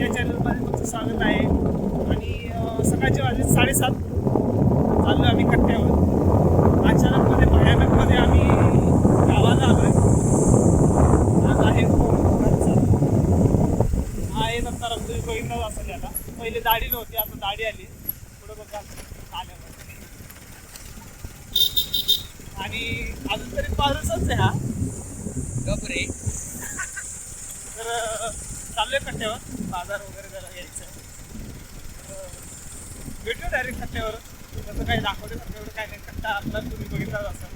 या चॅनलमध्ये तुमचं स्वागत आहे. आणि सकाळचे वाजले साडेसात चाललो आम्ही कट्ट्यावर. अचानकमध्ये भयानकमध्ये आम्ही गावाला आलो आहे आज आहे. हा आहे नंतर तुम्ही बघितलं असेल याला पहिले दाढी नव्हती आता दाढी आली. पुढं बघा आल्यावर. आणि अजून तरी पाऊसच आहे हा. गबरे तर चाललोय कट्ट्यावर. बाजार वगैरे जरा घ्यायचं भेटू डायरेक्ट कट्ट्यावर तसं काही दाखवण्यासारखं एवढं काही नाही. कट्टा आपला तुम्ही बघितलाच असाल.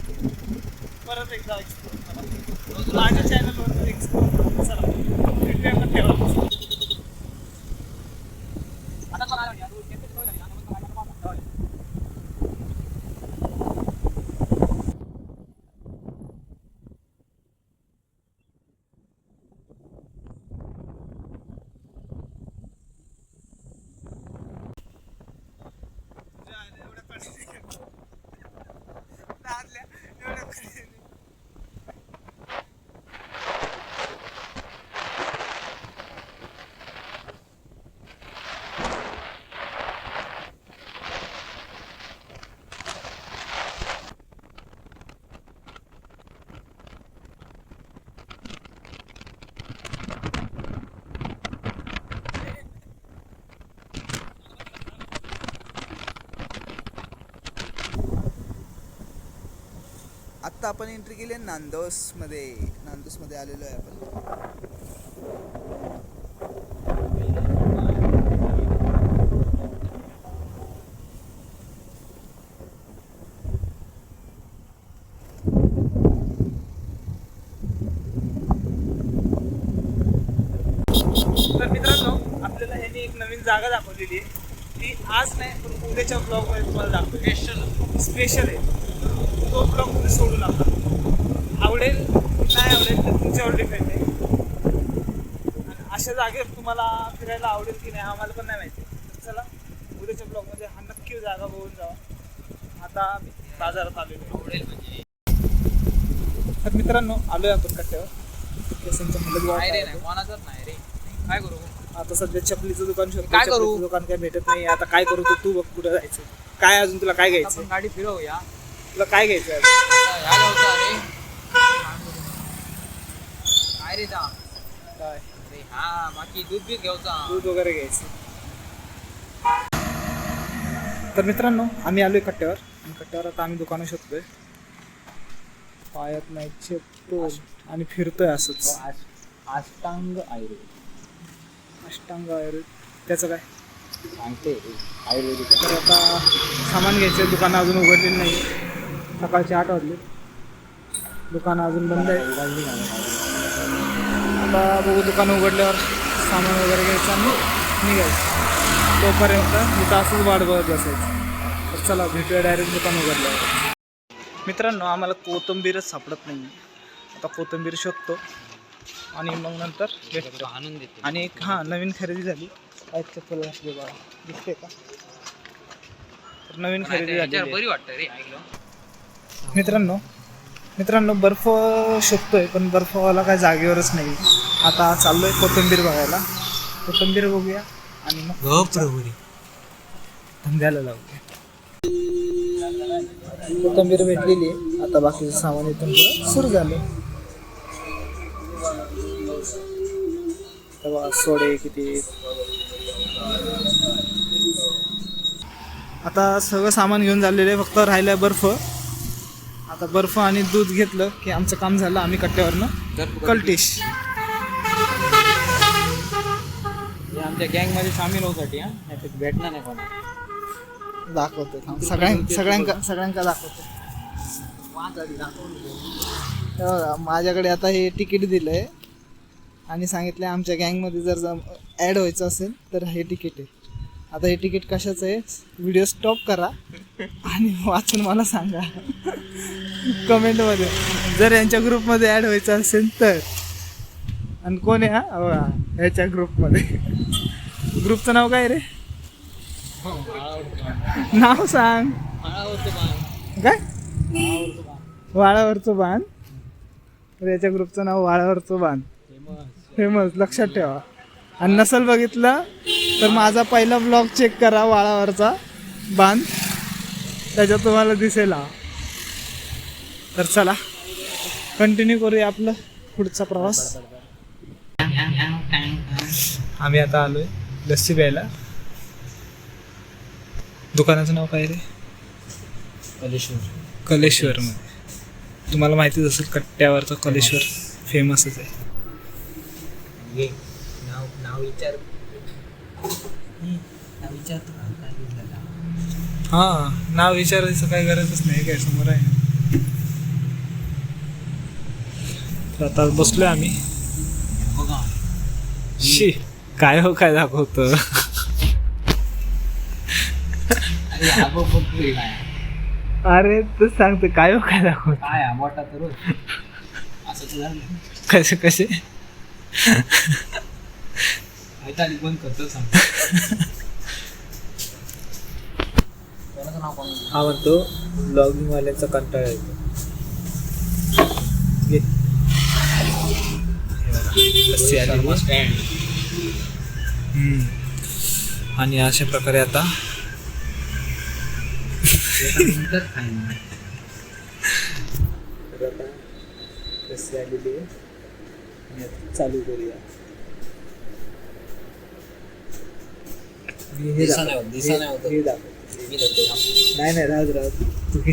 परत एकदा एक्सप्लोर माझ्या चॅनलवर एक्सप्लोर चला. भेटूया कट्ट्यावर आता पण आलो या, रोज किती दिवस झाले, आता पण बघायला पाहतो. एवढ्या कडे लादल्या, एवढ्या कडे. आत्ता आपण एंट्री केली आहे नांदोसमध्ये. नांदोसमध्ये आलेलो आहे आपण. तर मित्रांनो आपल्याला यांनी एक नवीन जागा दाखवलेली आहे. ती आज नाही पण उद्याच्या ब्लॉगमध्ये तुम्हाला दाखवली. स्पेशल आहे. तो ब्लॉग तुम्ही सोडू नका. आवडेल नाही आवडेल तर तुमच्यावर डिपेंड आहे. आणि अशा जागेवर तुम्हाला फिरायला आवडेल की नाही आम्हाला पण नाही माहिती. तर चला उद्याच्या ब्लॉगमध्ये हा नक्की जागा बघून जावा. आता बाजारात आलेलो आवडेल म्हणजे. तर मित्रांनो आलोय आपण कट्ट्यावर. केसांच्या मुलं नाही रे नाही कोणाचंच नाही रे. काय करू? आता सध्या चपलीचं दुकान शोधतो काय करू? दुकान काय भेटत नाही. आता काय करू तू बघ कुठं जायचं. काय अजून तुला काय घ्यायचं? गाडी फिरवूया. तुला काय घ्यायचं आहे? काय रे काय? अरे हा बाकी दूध बीत घेऊचा. दूध वगैरे घ्यायचं. तर मित्रांनो आम्ही आलोय कट्ट्यावर. आणि कट्ट्यावर आता आम्ही दुकानं शोधतोय. पायात नाही चप्पल आणि फिरतोय असंच. अष्टांग आयुर्वेद. अष्टांग आयुर्वेद. त्याचं काय? सांगते आयुर्वेदिक तर आता सामान घ्यायचं दुकानं अजून उघडलेली नाही सकाळचे आठ वाजले. दुकानं अजून बंद आहे. आता बघू दुकान उघडल्यावर सामान वगैरे घ्यायचं आणि निघायचं. तोपर्यंत इथं असंच वाट बघत बसायचं. तर चला भेटूया डायरेक्ट दुकान उघडल्यावर. मित्रांनो आम्हाला कोथिंबीरच सापडत नाही आता कोथिंबीर शोधतो आणि मग नंतर भेटतो. आणून देते आणि एक हां नवीन खरेदी झाली. काय चप्पल घातली बघा. दिसते का? तर नवीन खरेदी झाली. बरी वाटतं रे ऐकलं. मित्रांनो मित्रांनो बर्फ शोधतोय पण बर्फवाला काय जागेवरच नाही. आता चाललोय कोथिंबीर बघायला. कोथिंबीर बघूया आणि मग धंद्याला लावूया. कोथिंबीर भेटलेली आहे. आता बाकीचं सामान इथून पुढं सुरू झालं तेव्हा सोडे किती? आता सगळं सामान घेऊन झालेलं आहे फक्त राहिलं बर्फ. आता बर्फ आणि दूध घेतलं की आमचं काम झालं आम्ही कट्ट्यावरनं कल्टिश. आमच्या गँगमध्ये सामील होसाठी हा? भेटणार नाही कोणा दाखवतो. सगळ्यां सगळ्यांका सगळ्यांका दाखवतो माझ्याकडे आता हे तिकीट दिलंय. आणि सांगितलंय आमच्या गँगमध्ये जर ॲड व्हायचं असेल तर हे तिकीट आहे. आता हे तिकीट कशाचं आहे? व्हिडिओ स्टॉप करा आणि वाचून मला सांगा. कमेंटमध्ये जर यांच्या ग्रुपमध्ये ॲड व्हायचं असेल तर. आणि कोण आहे हा? याच्या ह्याच्या ग्रुपमध्ये ग्रुपचं नाव काय रे? नाव सांग. काय? वाळावरचं बाण. तर याच्या ग्रुपचं नाव वाळावरचं बाण. फेमस लक्षात ठेवा. आणि नसल बघितलं तर माझा पहिला ब्लॉग चेक करा वाळावरचा. बांध. त्याच्यात तुम्हाला दिसेल हा. तर चला कंटिन्यू करूया आपलं पुढचा प्रवास. आम्ही आता आलोय लस्सी प्यायला. दुकानाचं नाव काय रे? कलेश्वर. कलेश्वर मध्ये तुम्हाला माहितीच असेल कट्ट्यावरचं कलेश्वर फेमसच आहे. नाव नाव विचार. हा नाव विचारायचं काय गरजच नाही काय समोर आहे. तर आता बसलोय आम्ही. शी काय हो काय दाखवतो? अरे तू सांगतो काय हो काय दाखवतो? काय मोठा तर झालं. कसे? कसे ऐकायला बंद करतो सांग. हा म्हणतो ब्लॉगिंग वाल्यांचा कंटाळा येतो. आणि अशा प्रकारे आता आलेली आणि चालू करूया मी हे दिसा नाही होत, दिसा नाही होत. मी धरतो थांब. नाही नाही राहत राहत तू घे.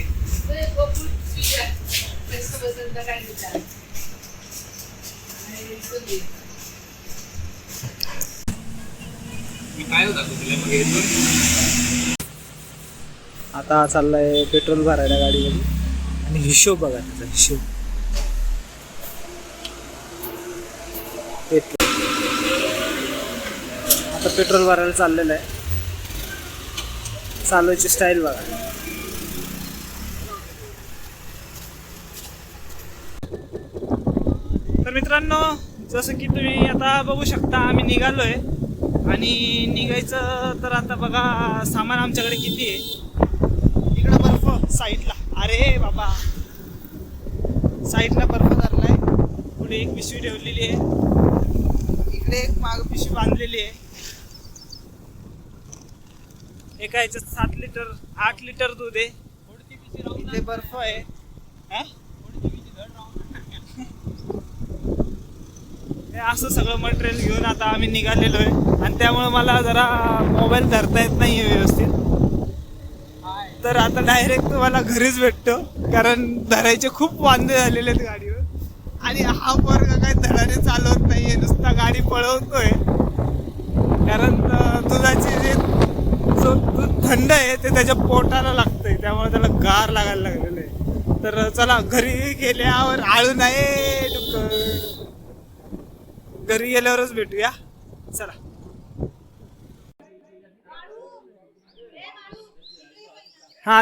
मी काय होता तुला? मग येतो आता हा चाललाय पेट्रोल भरायला गाडीमध्ये. आणि हिशोब बघा त्याचा हिशोब. आता पेट्रोल भरायला चाललेलं आहे. चालवायची स्टाईल बघा. तर मित्रांनो जसं की तुम्ही आता बघू शकता आम्ही निघालोय. आणि निघायचं तर आता बघा सामान आमच्याकडे किती आहे. इकडं बर्फ साईडला. अरे बाबा. साईडला बर्फ धरलाय. पुढे एक पिशवी ठेवलेली आहे. इकडे एक माग पिशवी बांधलेली आहे. एका ह्याच्यात सात लिटर आठ लिटर दूध आहे. इथे बर्फ आहे. हा? हे असं सगळं मटेरियल घेऊन आता आम्ही निघालेलो आहे. आणि त्यामुळे मला जरा मोबाईल धरता येत नाही व्यवस्थित. तर आता डायरेक्ट तुम्हाला घरीच भेटतो. कारण धरायचे खूप वांदे झालेले आहेत गाडीवर. आणि हा वर्ग काही धडाने चालवत नाहीये. नुसता गाडी पळवतोय. कारण अं, दुधाची जे जो थंड आहे ते त्याच्या पोटाला लागतंय त्यामुळे त्याला गार लागायला लागलेलं आहे. तर चला घरी गेल्यावर आळू नाही घरी गेल्यावरच भेटूया. चला. हा